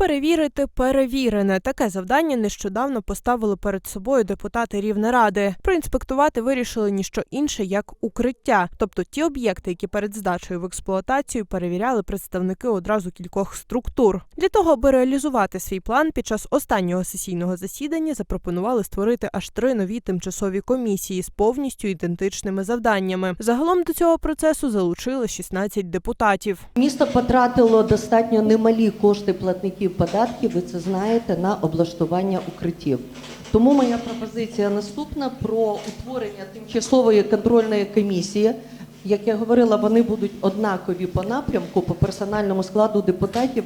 Перевірити перевірене. Таке завдання нещодавно поставили перед собою депутати Рівнеради. Проінспектувати вирішили ніщо інше як укриття, тобто ті об'єкти, які перед здачею в експлуатацію перевіряли представники одразу кількох структур. Для того, аби реалізувати свій план, під час останнього сесійного засідання запропонували створити аж три нові тимчасові комісії з повністю ідентичними завданнями. Загалом до цього процесу залучили 16 депутатів. Місто потратило достатньо немалі кошти платників податків, ви це знаєте, на облаштування укриттів. Тому моя пропозиція наступна про утворення тимчасової контрольної комісії. Як я говорила, вони будуть однакові по напрямку, по персональному складу депутатів.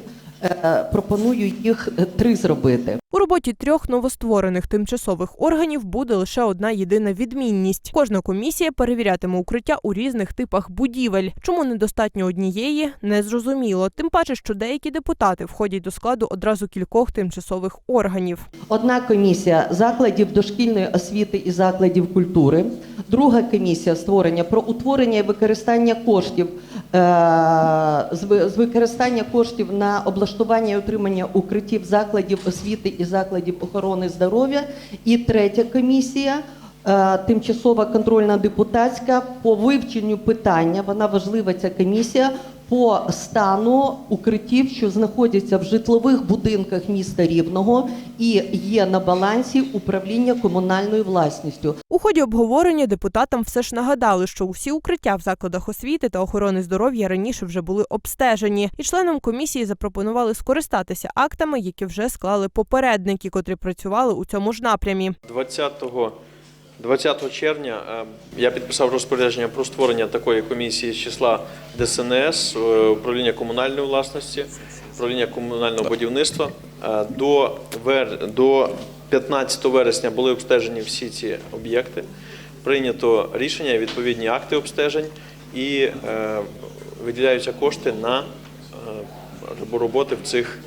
Пропоную їх е, три зробити. У роботі трьох новостворених тимчасових органів буде лише одна єдина відмінність. Кожна комісія перевірятиме укриття у різних типах будівель. Чому недостатньо однієї, незрозуміло. Тим паче, що деякі депутати входять до складу одразу кількох тимчасових органів. Одна комісія закладів дошкільної освіти і закладів культури. Друга комісія створення про утворення і використання коштів е, з використання коштів на облаштування і утримання укриттів закладів освіти і закладів охорони здоров'я. І третя комісія. е, Тимчасова контрольна депутатська по вивченню питання. Вона важлива ця комісія по стану укриттів, що знаходяться в житлових будинках міста Рівного і є на балансі управління комунальною власністю. У ході обговорення депутатам все ж нагадали, що усі укриття в закладах освіти та охорони здоров'я раніше вже були обстежені, і членам комісії запропонували скористатися актами, які вже склали попередники, котрі працювали у цьому ж напрямі. 20, 20 червня е, я підписав розпорядження про створення такої комісії з числа ДСНС, е, управління комунальної власності, управління комунального будівництва. Е, До, до 15 вересня були обстежені всі ці об'єкти. Прийнято рішення, відповідні акти обстежень і виділяються кошти на роботи в цих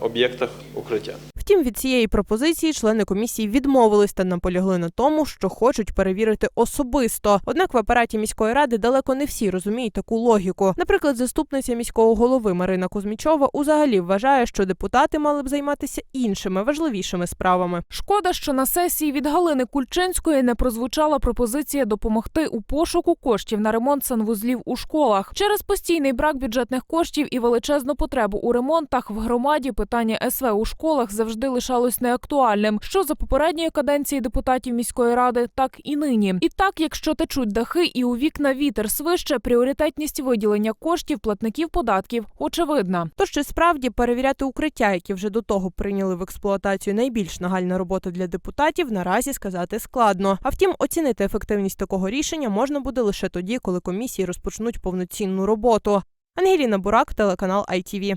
об'єктах укриття. Втім, від цієї пропозиції члени комісії відмовились та наполягли на тому, що хочуть перевірити особисто. Однак в апараті міської ради далеко не всі розуміють таку логіку. Наприклад, заступниця міського голови Марина Кузьмічова узагалі вважає, що депутати мали б займатися іншими важливішими справами. Шкода, що на сесії від Галини Кульчинської не прозвучала пропозиція допомогти у пошуку коштів на ремонт санвузлів у школах. Через постійний брак бюджетних коштів і величезну потребу у ремонтах в громаді питання СВ у школах завжди лишалось неактуальним. Що за попередньої каденції депутатів міської ради, так і нині. І так, якщо течуть дахи і у вікна вітер свище, пріоритетність виділення коштів платників податків очевидна. Тож чи справді перевіряти укриття, які вже до того прийняли в експлуатацію найбільш нагальна робота для депутатів, наразі сказати складно. А втім, оцінити ефективність такого рішення можна буде лише тоді, коли комісії розпочнуть повноцінну роботу. Ангеліна Бурак, телеканал ITV.